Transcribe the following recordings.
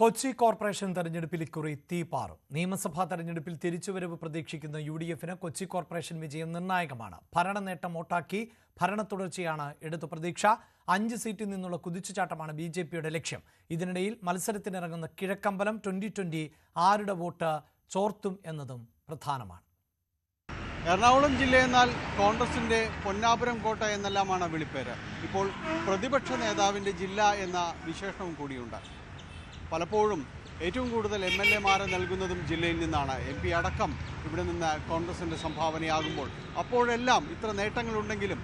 Kochi corporation തെരഞ്ഞെടുപ്പിൽ ഇക്കുറി തീപാറും. നിയമസഭാ തെരഞ്ഞെടുപ്പിൽ തിരിച്ചുവരവ് പ്രതീക്ഷിക്കുന്ന യു ഡി എഫിന് കൊച്ചി കോർപ്പറേഷൻ വിജയം നിർണായകമാണ്. ഭരണ നേട്ടം ഒട്ടാക്കി ഭരണ തുടർച്ചയാണ് എടുത്തു പ്രതീക്ഷ. അഞ്ച് സീറ്റിൽ നിന്നുള്ള കുതിച്ചുചാട്ടമാണ് ബി ജെ പിയുടെ ലക്ഷ്യം. ഇതിനിടയിൽ മത്സരത്തിനിറങ്ങുന്ന കിഴക്കമ്പലം ട്വന്റി ട്വന്റി ആരുടെ വോട്ട് ചോർത്തും എന്നതും പ്രധാനമാണ്. എറണാകുളം ജില്ലയെന്നാൽ കോൺഗ്രസിന്റെ പൊന്നാപുരം കോട്ട എന്നെല്ലാമാണ് വിളിപ്പേര്. ഇപ്പോൾ പ്രതിപക്ഷ നേതാവിന്റെ ജില്ല എന്ന വിശേഷണവും കൂടിയുണ്ട്. പലപ്പോഴും ഏറ്റവും കൂടുതൽ എം എൽ എമാരെ നൽകുന്നതും ജില്ലയിൽ നിന്നാണ്. എം പി അടക്കം ഇവിടെ നിന്ന് കോൺഗ്രസിന്റെ സംഭാവനയാകുമ്പോൾ അപ്പോഴെല്ലാം ഇത്ര നേട്ടങ്ങളുണ്ടെങ്കിലും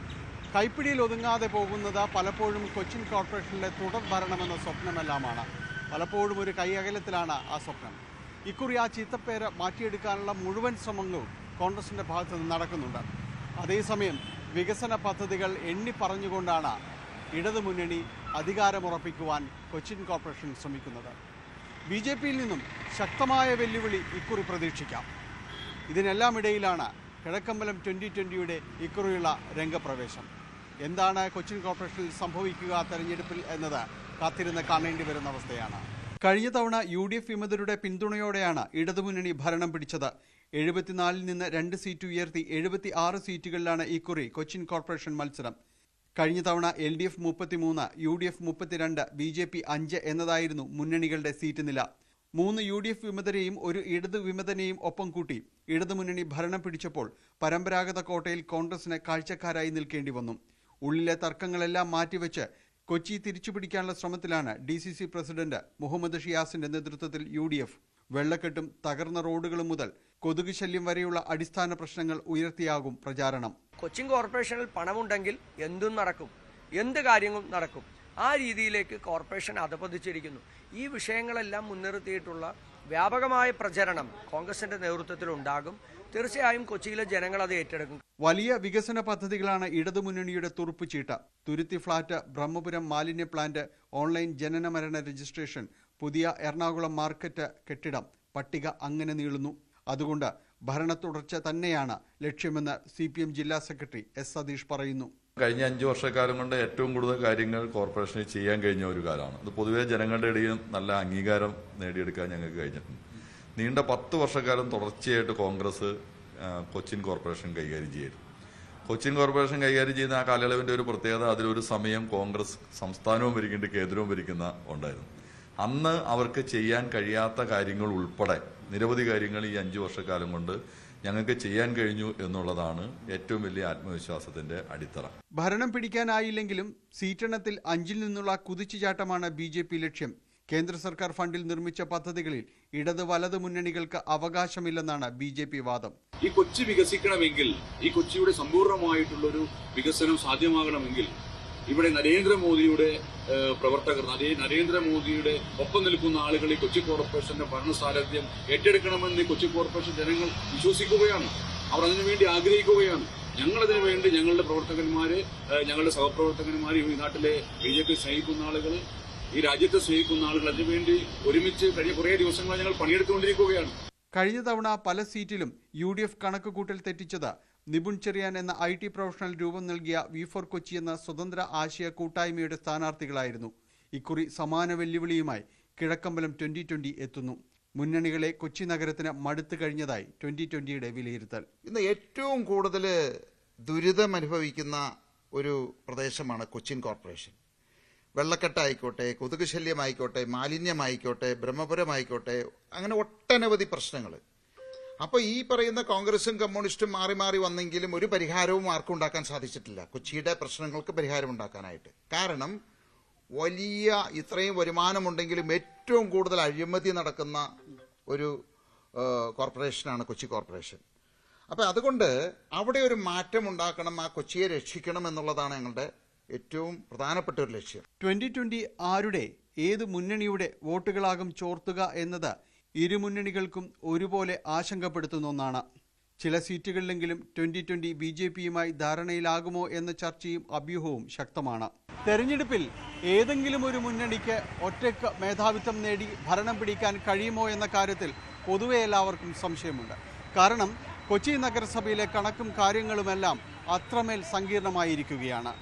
കൈപ്പിടിയിൽ ഒതുങ്ങാതെ പോകുന്നത് പലപ്പോഴും കൊച്ചിൻ കോർപ്പറേഷനിലെ തുടർ ഭരണമെന്ന സ്വപ്നമെല്ലാമാണ്. പലപ്പോഴും ഒരു കൈയകലത്തിലാണ് ആ സ്വപ്നം. ഇക്കുറി ആ ചീത്തപ്പേര് മാറ്റിയെടുക്കാനുള്ള മുഴുവൻ ശ്രമങ്ങളും കോൺഗ്രസിന്റെ ഭാഗത്ത് നിന്ന് നടക്കുന്നുണ്ട്. അതേസമയം വികസന പദ്ധതികൾ എണ്ണി പറഞ്ഞുകൊണ്ടാണ് ഇടതുമുന്നണി അധികാരമുറപ്പിക്കുവാൻ കൊച്ചിൻ കോർപ്പറേഷൻ ശ്രമിക്കുന്നത്. ബി ജെ പിയിൽ നിന്നും ശക്തമായ വെല്ലുവിളി ഇക്കുറി പ്രതീക്ഷിക്കാം. ഇതിനെല്ലാം ഇടയിലാണ് കിഴക്കമ്പലം ട്വന്റി ട്വന്റിയുടെ ഇക്കുറിയുള്ള രംഗപ്രവേശം. എന്താണ് കൊച്ചിൻ കോർപ്പറേഷനിൽ സംഭവിക്കുക തെരഞ്ഞെടുപ്പിൽ എന്നത് കാത്തിരുന്ന് കാണേണ്ടി വരുന്ന അവസ്ഥയാണ്. കഴിഞ്ഞ തവണ യു ഡി എഫ് വിമതരുടെ പിന്തുണയോടെയാണ് ഇടതുമുന്നണി ഭരണം പിടിച്ചത്. എഴുപത്തിനാലിൽ നിന്ന് രണ്ട് സീറ്റ് ഉയർത്തി എഴുപത്തി ആറ് സീറ്റുകളിലാണ് ഇക്കുറി കൊച്ചിൻ കോർപ്പറേഷൻ മത്സരം. കഴിഞ്ഞ തവണ എൽ ഡി എഫ് മുപ്പത്തിമൂന്ന് യു ഡി എഫ് മുപ്പത്തിരണ്ട് ബി ജെ പി അഞ്ച് എന്നതായിരുന്നു മുന്നണികളുടെ സീറ്റ് നില. മൂന്ന് യു ഡി എഫ് വിമതരെയും ഒരു ഇടതു വിമതനെയും ഒപ്പം കൂട്ടി ഇടതുമുന്നണി ഭരണം പിടിച്ചപ്പോൾ പരമ്പരാഗത കോട്ടയിൽ കോൺഗ്രസിന് കാഴ്ചക്കാരായി നിൽക്കേണ്ടി വന്നു. ഉള്ളിലെ തർക്കങ്ങളെല്ലാം മാറ്റിവെച്ച് കൊച്ചി തിരിച്ചുപിടിക്കാനുള്ള ശ്രമത്തിലാണ് D C C president Muhammad ഷിയാസിന്റെ നേതൃത്വത്തിൽ യു ഡി എഫ്. വെള്ളക്കെട്ടും തകർന്ന റോഡുകളും മുതൽ കൊതുക് ശല്യം വരെയുള്ള അടിസ്ഥാന പ്രശ്നങ്ങൾ ഉയർത്തിയാകും പ്രചാരണം. കൊച്ചിൻ കോർപ്പറേഷനിൽ പണമുണ്ടെങ്കിൽ എന്തും നടക്കും. എന്ത് കാര്യങ്ങളും നടക്കും. ആ രീതിയിലേക്ക് കോർപ്പറേഷൻ അധപതിച്ചിരിക്കുന്നു. ഈ വിഷയങ്ങളെല്ലാം മുൻനിർത്തിയിട്ടുള്ള വ്യാപകമായ പ്രചരണം കോൺഗ്രസിന്റെ നേതൃത്വത്തിൽ ഉണ്ടാകും. തീർച്ചയായും കൊച്ചിയിലെ ജനങ്ങൾ അത് ഏറ്റെടുക്കും. വലിയ വികസന പദ്ധതികളാണ് ഇടതുമുന്നണിയുടെ തുറുപ്പുചീട്ട തുരുത്തി ഫ്ളാറ്റ് ബ്രഹ്മപുരം മാലിന്യ പ്ലാന്റ് ഓൺലൈൻ ജനന മരണ രജിസ്ട്രേഷൻ പുതിയ എറണാകുളം മാർക്കറ്റ് കെട്ടിടം പട്ടിക അങ്ങനെ നീളുന്നു. അതുകൊണ്ട് ഭരണ തുടർച്ച തന്നെയാണ് ലക്ഷ്യമെന്ന് സി പി എം ജില്ലാ സെക്രട്ടറി എസ് സതീഷ് പറയുന്നു. കഴിഞ്ഞ അഞ്ച് വർഷക്കാലം കൊണ്ട് ഏറ്റവും കൂടുതൽ കാര്യങ്ങൾ കോർപ്പറേഷനിൽ ചെയ്യാൻ കഴിഞ്ഞ ഒരു കാലമാണ്. അത് പൊതുവെ ജനങ്ങളുടെ ഇടയിൽ നല്ല അംഗീകാരം നേടിയെടുക്കാൻ ഞങ്ങൾക്ക് കഴിഞ്ഞിട്ടുണ്ട്. നീണ്ട പത്ത് വർഷക്കാലം തുടർച്ചയായിട്ട് കോൺഗ്രസ് കൊച്ചിൻ കോർപ്പറേഷൻ കൈകാര്യം ചെയ്തു. കൊച്ചിൻ കോർപ്പറേഷൻ കൈകാര്യം ചെയ്യുന്ന ആ കാലയളവിന്റെ ഒരു പ്രത്യേകത അതിലൊരു സമയം കോൺഗ്രസ് സംസ്ഥാനവും ഭരിക്കുന്നുണ്ട് കേന്ദ്രവും ഭരിക്കുന്ന ഉണ്ടായിരുന്നു. അന്ന് അവർക്ക് ചെയ്യാൻ കഴിയാത്ത കാര്യങ്ങൾ ഉൾപ്പെടെ നിരവധി കാര്യങ്ങൾ ഈ അഞ്ചു വർഷക്കാലം കൊണ്ട് ഞങ്ങൾക്ക് ചെയ്യാൻ കഴിഞ്ഞു എന്നുള്ളതാണ് ഏറ്റവും വലിയ ആത്മവിശ്വാസത്തിന്റെ അടിത്തറ. ഭരണം പിടിക്കാനായില്ലെങ്കിലും സീറ്റെണ്ണത്തിൽ അഞ്ചിൽ നിന്നുള്ള കുതിച്ചുചാട്ടമാണ് ബി ജെ പി ലക്ഷ്യം. കേന്ദ്ര സർക്കാർ ഫണ്ടിൽ നിർമ്മിച്ച പദ്ധതികളിൽ ഇടത് വലത് മുന്നണികൾക്ക് അവകാശമില്ലെന്നാണ് ബി ജെ പി വാദം. ഈ കൊച്ചി വികസിക്കണമെങ്കിൽ ഈ കൊച്ചിയുടെ സമ്പൂർണമായിട്ടുള്ളൊരു വികസനം സാധ്യമാകണമെങ്കിൽ ഇവിടെ നരേന്ദ്രമോദിയുടെ പ്രവർത്തകർ നരേ- നരേന്ദ്രമോദിയുടെ ഒപ്പം നിൽക്കുന്ന ആളുകൾ ഈ കൊച്ചി കോർപ്പറേഷന്റെ ഭരണ സാരഥ്യം ഏറ്റെടുക്കണമെന്ന് കൊച്ചി കോർപ്പറേഷൻ ജനങ്ങൾ വിശ്വസിക്കുകയാണ്. അവർ അതിനുവേണ്ടി ആഗ്രഹിക്കുകയാണ്. ഞങ്ങളതിനു വേണ്ടി ഞങ്ങളുടെ പ്രവർത്തകന്മാര് ഞങ്ങളുടെ സഹപ്രവർത്തകന്മാര് ഈ നാട്ടിലെ ബി ജെ പി സ്നേഹിക്കുന്ന ആളുകൾ ഈ രാജ്യത്തെ സ്നേഹിക്കുന്ന ആളുകൾ അതിനുവേണ്ടി ഒരുമിച്ച് കഴിഞ്ഞ കുറേ ദിവസങ്ങളായി ഞങ്ങൾ പണിയെടുത്തുകൊണ്ടിരിക്കുകയാണ്. കഴിഞ്ഞ തവണ പല സീറ്റിലും യു ഡി എഫ് കണക്ക് കൂട്ടൽ തെറ്റിച്ചത് നിപുൺ ചെറിയാൻ എന്ന ഐ ടി പ്രൊഫഷണൽ രൂപം നൽകിയ വി ഫോർ കൊച്ചി എന്ന സ്വതന്ത്ര ആശയ കൂട്ടായ്മയുടെ സ്ഥാനാർത്ഥികളായിരുന്നു. ഇക്കുറി സമാന വെല്ലുവിളിയുമായി കിഴക്കമ്പലം ട്വന്റി ട്വന്റി എത്തുന്നു. മുന്നണികളെ കൊച്ചി നഗരത്തിന് മടുത്തു കഴിഞ്ഞതായി ട്വന്റി ട്വന്റിയുടെ വിലയിരുത്തൽ. ഇന്ന് ഏറ്റവും കൂടുതൽ ദുരിതം അനുഭവിക്കുന്ന ഒരു പ്രദേശമാണ് കൊച്ചിൻ കോർപ്പറേഷൻ. വെള്ളക്കെട്ടായിക്കോട്ടെ കൊതുക് ശല്യമായിക്കോട്ടെ മാലിന്യമായിക്കോട്ടെ ബ്രഹ്മപുരമായിക്കോട്ടെ അങ്ങനെ ഒട്ടനവധി പ്രശ്നങ്ങൾ അപ്പോൾ ഈ പറയുന്ന കോൺഗ്രസും കമ്മ്യൂണിസ്റ്റും മാറി മാറി വന്നെങ്കിലും ഒരു പരിഹാരവും ആർക്കും ഉണ്ടാക്കാൻ സാധിച്ചിട്ടില്ല. കൊച്ചിയുടെ പ്രശ്നങ്ങൾക്ക് പരിഹാരം ഉണ്ടാക്കാനായിട്ട്. കാരണം വലിയ ഇത്രയും വരുമാനമുണ്ടെങ്കിലും ഏറ്റവും കൂടുതൽ അഴിമതി നടക്കുന്ന ഒരു കോർപ്പറേഷനാണ് കൊച്ചി കോർപ്പറേഷൻ. അപ്പോൾ അതുകൊണ്ട് അവിടെ ഒരു മാറ്റം ഉണ്ടാക്കണം ആ കൊച്ചിയെ രക്ഷിക്കണം എന്നുള്ളതാണ് ഞങ്ങളുടെ ഏറ്റവും പ്രധാനപ്പെട്ട ഒരു ലക്ഷ്യം. ട്വന്റി ട്വന്റി ആരുടെ ഏത് മുന്നണിയുടെ വോട്ടുകളാകും ചോർത്തുക എന്നത് ഇരു മുന്നണികൾക്കും ഒരുപോലെ ആശങ്കപ്പെടുത്തുന്ന ഒന്നാണ്. ചില സീറ്റുകളിലെങ്കിലും ട്വന്റി ട്വന്റി ബി ജെ പിയുമായി ധാരണയിലാകുമോ എന്ന ചർച്ചയും അഭ്യൂഹവും ശക്തമാണ്. തെരഞ്ഞെടുപ്പിൽ ഏതെങ്കിലും ഒരു മുന്നണിക്ക് ഒറ്റയ്ക്ക് മേധാവിത്വം നേടി ഭരണം പിടിക്കാൻ കഴിയുമോ എന്ന കാര്യത്തിൽ പൊതുവെ എല്ലാവർക്കും സംശയമുണ്ട്. കാരണം കൊച്ചി നഗരസഭയിലെ കണക്കും കാര്യങ്ങളുമെല്ലാം അത്രമേൽ സങ്കീർണമായിരിക്കുകയാണ്.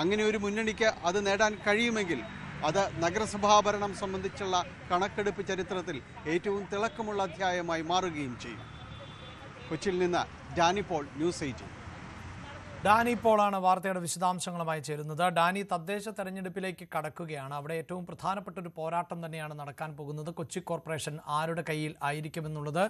അങ്ങനെ ഒരു മുന്നണിക്ക് അത് നേടാൻ കഴിയുമെങ്കിൽ അത് നഗരസഭാഭരണം സംബന്ധിച്ചുള്ള കണക്കെടുപ്പ് ചരിത്രത്തിൽ ഏറ്റവും തിളക്കമുള്ള അധ്യായമായി മാറുകയും ചെയ്യും. കൊച്ചിയിൽ നിന്ന് ഡാനിപ്പോൾ ന്യൂസ് എയ്റ്റീൻ. ഡാനി പോളാണ് വാർത്തയുടെ വിശദാംശങ്ങളുമായി ചേരുന്നത്. ഡാനി തദ്ദേശ തെരഞ്ഞെടുപ്പിലേക്ക് കടക്കുകയാണ്. അവിടെ ഏറ്റവും പ്രധാനപ്പെട്ട ഒരു പോരാട്ടം തന്നെയാണ് നടക്കാൻ പോകുന്നത്. കൊച്ചി കോർപ്പറേഷൻ ആരുടെ കയ്യിൽ ആയിരിക്കുമെന്നുള്ളത്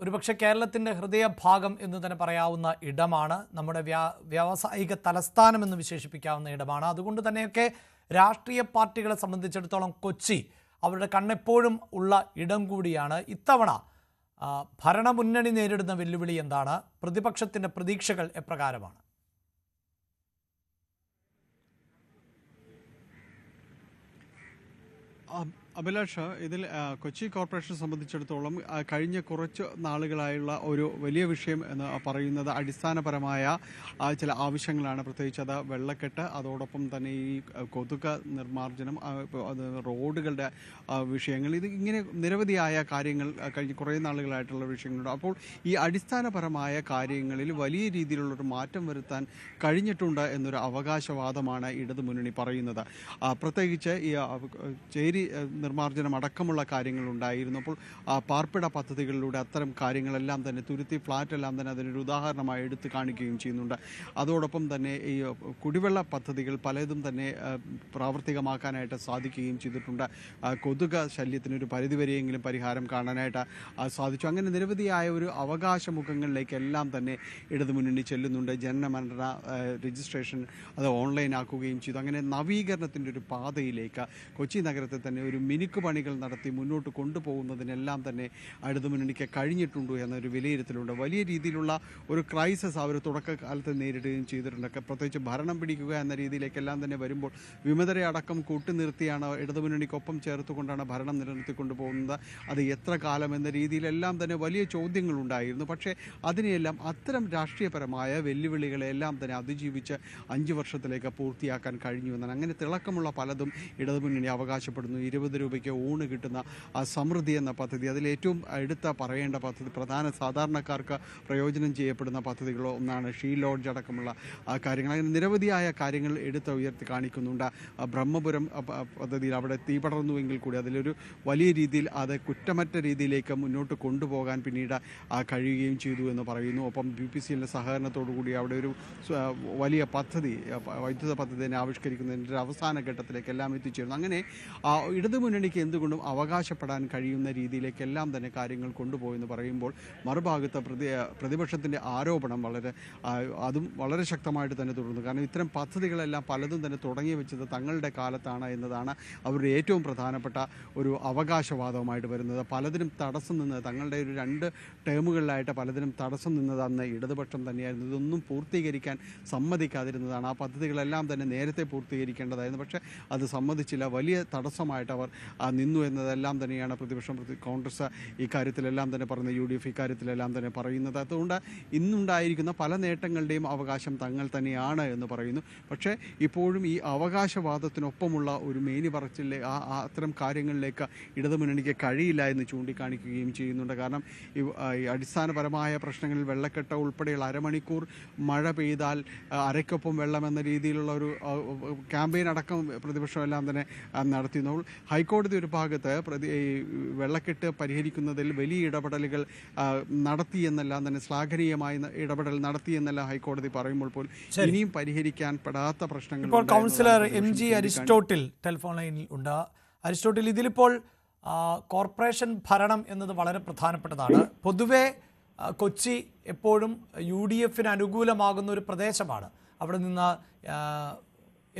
ഒരുപക്ഷെ കേരളത്തിന്റെ ഹൃദയഭാഗം എന്ന് തന്നെ പറയാവുന്ന ഇടമാണ്. നമ്മുടെ വ്യാ വ്യാവസായിക തലസ്ഥാനം എന്ന് വിശേഷിപ്പിക്കാവുന്ന ഇടമാണ്. അതുകൊണ്ട് തന്നെയൊക്കെ രാഷ്ട്രീയ പാർട്ടികളെ സംബന്ധിച്ചിടത്തോളം കൊച്ചി അവരുടെ കണ്ണെപ്പോഴും ഉള്ള ഇടം കൂടിയാണ്. ഇത്തവണ ഭരണമുന്നണി നേരിടുന്ന വെല്ലുവിളി എന്താണ്? പ്രതിപക്ഷത്തിന്റെ പ്രതീക്ഷകൾ എപ്രകാരമാണ്? അബ്- അഭിലാഷ് ഇതിൽ കൊച്ചി കോർപ്പറേഷൻ സംബന്ധിച്ചിടത്തോളം കഴിഞ്ഞ കുറച്ച് നാളുകളായുള്ള ഒരു വലിയ വിഷയം എന്ന് പറയുന്നത് അടിസ്ഥാനപരമായ ചില ആവശ്യങ്ങളാണ്. പ്രത്യേകിച്ച് അത് വെള്ളക്കെട്ട് അതോടൊപ്പം തന്നെ ഈ കൊതുക നിർമ്മാർജനം റോഡുകളുടെ വിഷയങ്ങൾ. ഇത് ഇങ്ങനെ നിരവധിയായ കാര്യങ്ങൾ കഴിഞ്ഞ കുറേ നാളുകളായിട്ടുള്ള വിഷയങ്ങളുണ്ട്. അപ്പോൾ ഈ അടിസ്ഥാനപരമായ കാര്യങ്ങളിൽ വലിയ രീതിയിലുള്ളൊരു മാറ്റം വരുത്താൻ കഴിഞ്ഞിട്ടുണ്ട് എന്നൊരു അവകാശവാദമാണ് ഇടതുമുന്നണി പറയുന്നത്. പ്രത്യേകിച്ച് ഈ ചേരി നിർമ്മാർജനം അടക്കമുള്ള കാര്യങ്ങൾ ഉണ്ടായിരുന്നു. അപ്പോൾ പാർപ്പിട പദ്ധതികളിലൂടെ അത്തരം കാര്യങ്ങളെല്ലാം തന്നെ തുരുത്തി ഫ്ലാറ്റ് എല്ലാം തന്നെ അതിനൊരു ഉദാഹരണമായി എടുത്തു കാണിക്കുകയും ചെയ്യുന്നുണ്ട്. അതോടൊപ്പം തന്നെ ഈ കുടിവെള്ള പദ്ധതികൾ പലതും തന്നെ പ്രാവർത്തികമാക്കാനായിട്ട് സാധിക്കുകയും ചെയ്തിട്ടുണ്ട്. കൊതുക ശല്യത്തിനൊരു പരിധിവരെയെങ്കിലും പരിഹാരം കാണാനായിട്ട് സാധിച്ചു. അങ്ങനെ നിരവധിയായ ഒരു അവകാശമുഖങ്ങളിലേക്കെല്ലാം തന്നെ ഇടതുമുന്നണി ചെല്ലുന്നുണ്ട്. ജനന മരണ രജിസ്ട്രേഷൻ അത് ഓൺലൈൻ ആക്കുകയും ചെയ്തു. അങ്ങനെ നവീകരണത്തിന്റെ ഒരു പാതയിലേക്ക് കൊച്ചി നഗരത്തെ തന്നെ ഒരു മിനുക്ക് പണികൾ നടത്തി മുന്നോട്ട് കൊണ്ടുപോകുന്നതിനെല്ലാം തന്നെ ഇടതുമുന്നണിക്ക് കഴിഞ്ഞിട്ടുണ്ടോ എന്നൊരു വിലയിരുത്തലുണ്ട്. വലിയ രീതിയിലുള്ള ഒരു ക്രൈസിസ് അവർ തുടക്കകാലത്ത് നേരിടുകയും ചെയ്തിട്ടുണ്ട്. പ്രത്യേകിച്ച് ഭരണം പിടിക്കുക എന്ന രീതിയിലേക്കെല്ലാം തന്നെ വരുമ്പോൾ വിമതരെ അടക്കം കൂട്ടുനിർത്തിയാണ് ഇടതുമുന്നണിക്കൊപ്പം ചേർത്തുകൊണ്ടാണ് ഭരണം നിലനിർത്തിക്കൊണ്ടു പോകുന്നത്. അത് എത്ര കാലം എന്ന രീതിയിലെല്ലാം തന്നെ വലിയ ചോദ്യങ്ങളുണ്ടായിരുന്നു. പക്ഷേ അതിനെയെല്ലാം അത്തരം രാഷ്ട്രീയപരമായ വെല്ലുവിളികളെല്ലാം തന്നെ അതിജീവിച്ച് അഞ്ച് വർഷത്തിലേക്ക് പൂർത്തിയാക്കാൻ കഴിഞ്ഞു എന്നാണ്. അങ്ങനെ തിളക്കമുള്ള പലതും ഇടതുമുന്നണി അവകാശപ്പെടുന്നു. ഇരുപത് രൂപയ്ക്ക് ഊണ് കിട്ടുന്ന ആ സമൃദ്ധി എന്ന പദ്ധതി അതിൽ ഏറ്റവും എടുത്ത പറയേണ്ട പദ്ധതി പ്രധാന സാധാരണക്കാർക്ക് പ്രയോജനം ചെയ്യപ്പെടുന്ന പദ്ധതികളോ ഒന്നാണ് ഷീ ലോഡ്ജ് അടക്കമുള്ള കാര്യങ്ങൾ. അങ്ങനെ നിരവധിയായ കാര്യങ്ങൾ എടുത്ത് ഉയർത്തി കാണിക്കുന്നുണ്ട്. ബ്രഹ്മപുരം പദ്ധതിയിൽ അവിടെ തീ പടർന്നുവെങ്കിൽ കൂടി അതിലൊരു വലിയ രീതിയിൽ അത് കുറ്റമറ്റ രീതിയിലേക്ക് മുന്നോട്ട് കൊണ്ടുപോകാൻ പിന്നീട് കഴിയുകയും ചെയ്തു എന്ന് പറയുന്നു. ഒപ്പം ബി പി സിയിലെ സഹകരണത്തോടുകൂടി അവിടെ ഒരു വലിയ പദ്ധതി വൈദ്യുത പദ്ധതി തന്നെ ആവിഷ്കരിക്കുന്നതിന്റെ അവസാന ഘട്ടത്തിലേക്ക് എല്ലാം എത്തിച്ചേരുന്നു. അങ്ങനെ ആ, ഇടതുമുന്നണിക്ക് എന്തുകൊണ്ടും അവകാശപ്പെടാൻ കഴിയുന്ന രീതിയിലേക്കെല്ലാം തന്നെ കാര്യങ്ങൾ കൊണ്ടുപോയെന്ന് പറയുമ്പോൾ മറുഭാഗത്ത് പ്രതി പ്രതിപക്ഷത്തിന്റെ ആരോപണം വളരെ അതും വളരെ ശക്തമായിട്ട് തന്നെ തുടർന്നു. കാരണം ഇത്തരം പദ്ധതികളെല്ലാം പലതും തന്നെ തുടങ്ങി വെച്ചത് തങ്ങളുടെ കാലത്താണ് എന്നതാണ് അവരുടെ ഏറ്റവും പ്രധാനപ്പെട്ട ഒരു അവകാശവാദവുമായിട്ട് വരുന്നത്. പലതിനും തടസ്സം നിന്നത് തങ്ങളുടെ ഒരു രണ്ട് ടേമുകളിലായിട്ട് പലതിനും തടസ്സം നിന്നത് അന്ന് ഇടതുപക്ഷം തന്നെയായിരുന്നു. ഇതൊന്നും പൂർത്തീകരിക്കാൻ സമ്മതിക്കാതിരുന്നതാണ്. ആ പദ്ധതികളെല്ലാം തന്നെ നേരത്തെ പൂർത്തീകരിക്കേണ്ടതായിരുന്നു. പക്ഷേ അത് സമ്മതിച്ചില്ല. വലിയ തടസ്സമായിട്ട് അവർ നിന്നു എന്നതെല്ലാം തന്നെയാണ് പ്രതിപക്ഷം പ്രതി- കോൺഗ്രസ് ഇക്കാര്യത്തിലെല്ലാം തന്നെ പറയുന്നത് യു ഡി എഫ് ഇക്കാര്യത്തിലെല്ലാം തന്നെ പറയുന്നത്. അതുകൊണ്ട് ഇന്നുണ്ടായിരിക്കുന്ന പല നേട്ടങ്ങളുടെയും അവകാശം തങ്ങൾ തന്നെയാണ് എന്ന് പറയുന്നു. പക്ഷേ ഇപ്പോഴും ഈ അവകാശവാദത്തിനൊപ്പമുള്ള ഒരു മേനി പറച്ചിലെ ആ അത്തരം കാര്യങ്ങളിലേക്ക് ഇടതുമുന്നണിക്ക് കഴിയില്ല എന്ന് ചൂണ്ടിക്കാണിക്കുകയും ചെയ്യുന്നുണ്ട്. കാരണം ഈ അടിസ്ഥാനപരമായ പ്രശ്നങ്ങളിൽ വെള്ളക്കെട്ട ഉൾപ്പെടെയുള്ള അരമണിക്കൂർ മഴ പെയ്താൽ അരയ്ക്കൊപ്പം വെള്ളം എന്ന രീതിയിലുള്ള ഒരു ക്യാമ്പയിൻ അടക്കം പ്രതിപക്ഷം എല്ലാം തന്നെ നടത്തിയിരുന്നു അപ്പോൾ ഹൈക്കോടതി ഒരു ഭാഗത്ത് പ്രതി ഈ വെള്ളക്കെട്ട് പരിഹരിക്കുന്നതിൽ വലിയ ഇടപെടലുകൾ നടത്തി എന്നെല്ലാം തന്നെ ശ്ലാഘനീയമായ ഇടപെടൽ നടത്തി എന്നെല്ലാം ഹൈക്കോടതി പറയുമ്പോൾ പോലും ഇനിയും പരിഹരിക്കാൻ പെടാത്ത പ്രശ്നങ്ങൾ ഇപ്പോൾ councillor M G Aristotle telephone ലൈനിൽ ഉണ്ട്. അരിസ്റ്റോട്ടിൽ ഇതിലിപ്പോൾ കോർപ്പറേഷൻ ഭരണം എന്നത് വളരെ പ്രധാനപ്പെട്ടതാണ്. പൊതുവെ കൊച്ചി എപ്പോഴും യു ഡി എഫിന് അനുകൂലമാകുന്ന ഒരു പ്രദേശമാണ്. അവിടെ നിന്ന്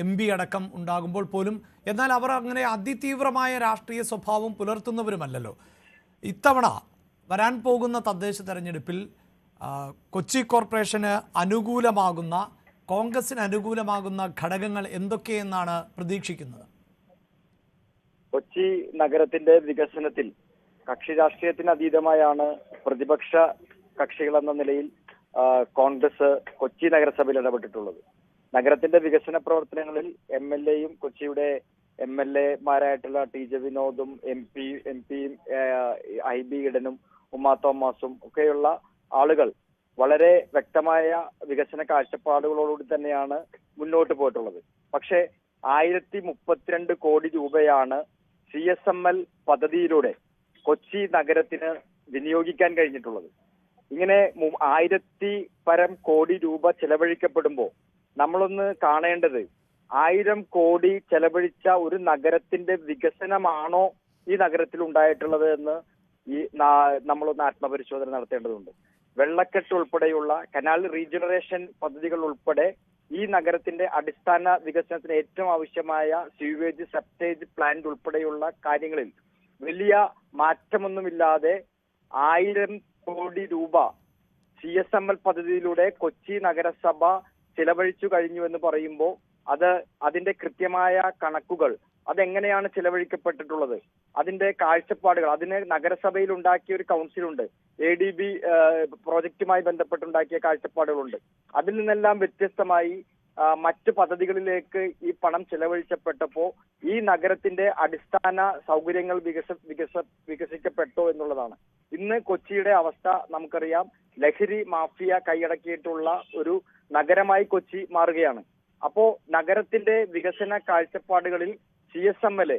എം പി അടക്കം ഉണ്ടാകുമ്പോൾ പോലും എന്നാൽ അവർ അങ്ങനെ അതിതീവ്രമായ രാഷ്ട്രീയ സ്വഭാവം പുലർത്തുന്നവരുമല്ലല്ലോ. ഇത്തവണ വരാൻ പോകുന്ന തദ്ദേശ തെരഞ്ഞെടുപ്പിൽ കൊച്ചി കോർപ്പറേഷന് അനുകൂലമാകുന്ന കോൺഗ്രസിന് അനുകൂലമാകുന്ന ഘടകങ്ങൾ എന്തൊക്കെയെന്നാണ് പ്രതീക്ഷിക്കുന്നത്? കൊച്ചി നഗരത്തിന്റെ വികസനത്തിൽ കക്ഷി രാഷ്ട്രീയത്തിന് അതീതമായാണ് പ്രതിപക്ഷ കക്ഷികൾ എന്ന നിലയിൽ കോൺഗ്രസ് കൊച്ചി നഗരസഭയിൽ ഇടപെട്ടിട്ടുള്ളത്. നഗരത്തിന്റെ വികസന പ്രവർത്തനങ്ങളിൽ എം എൽ എയും കൊച്ചിയുടെ എം എൽ എമാരായിട്ടുള്ള ടി ജെ വിനോദും എം പി എം പിയും ഐ ബി ഇടനും ഉമാ തോമസും ഒക്കെയുള്ള ആളുകൾ വളരെ വ്യക്തമായ വികസന കാഴ്ചപ്പാടുകളോടുകൂടി തന്നെയാണ് മുന്നോട്ട് പോയിട്ടുള്ളത്. പക്ഷേ ആയിരത്തി മുപ്പത്തിരണ്ട് കോടി രൂപയാണ് സി എസ് എം എൽ പദ്ധതിയിലൂടെ കൊച്ചി നഗരത്തിന് വിനിയോഗിക്കാൻ കഴിഞ്ഞിട്ടുള്ളത്. ഇങ്ങനെ ആയിരത്തി പരം കോടി രൂപ ചെലവഴിക്കപ്പെടുമ്പോൾ നമ്മളൊന്ന് കാണേണ്ടത് ആയിരം കോടി ചെലവഴിച്ച ഒരു നഗരത്തിന്റെ വികസനമാണോ ഈ നഗരത്തിൽ ഉണ്ടായിട്ടുള്ളത് എന്ന് ഈ നമ്മളൊന്ന് ആത്മപരിശോധന നടത്തേണ്ടതുണ്ട്. വെള്ളക്കെട്ട് ഉൾപ്പെടെയുള്ള കനാൽ റീജനറേഷൻ പദ്ധതികൾ ഉൾപ്പെടെ ഈ നഗരത്തിന്റെ അടിസ്ഥാന വികസനത്തിന് ഏറ്റവും ആവശ്യമായ സ്യൂവേജ് സെപ്റ്റേജ് പ്ലാന്റ് ഉൾപ്പെടെയുള്ള കാര്യങ്ങളിൽ വലിയ മാറ്റമൊന്നുമില്ലാതെ ആയിരം കോടി രൂപ സി എസ് എം എൽ പദ്ധതിയിലൂടെ കൊച്ചി നഗരസഭ ചിലവഴിച്ചു കഴിഞ്ഞു എന്ന് പറയുമ്പോൾ അത് അതിന്റെ കൃത്യമായ കണക്കുകൾ അതെങ്ങനെയാണ് ചിലവഴിക്കപ്പെട്ടിട്ടുള്ളത്? അതിന്റെ കാഴ്ചപ്പാടുകൾ അതിന് നഗരസഭയിൽ ഉണ്ടാക്കിയ ഒരു കൗൺസിലുണ്ട് എ ഡി ബി പ്രോജക്റ്റുമായി ബന്ധപ്പെട്ടുണ്ടാക്കിയ കാഴ്ചപ്പാടുകളുണ്ട്. അതിൽ നിന്നെല്ലാം വ്യത്യസ്തമായി മറ്റ് പദ്ധതികളിലേക്ക് ഈ പണം ചെലവഴിച്ചപ്പെട്ടപ്പോ ഈ നഗരത്തിന്റെ അടിസ്ഥാന സൗകര്യങ്ങൾ വികസ വികസ വികസിക്കപ്പെട്ടോ എന്നുള്ളതാണ്. ഇന്ന് കൊച്ചിയുടെ അവസ്ഥ നമുക്കറിയാം. ലഹരി മാഫിയ കൈയടക്കിയിട്ടുള്ള ഒരു നഗരമായി കൊച്ചി മാറുകയാണ്. അപ്പോ നഗരത്തിന്റെ വികസന കാഴ്ചപ്പാടുകളിൽ സി എസ് എം എൽ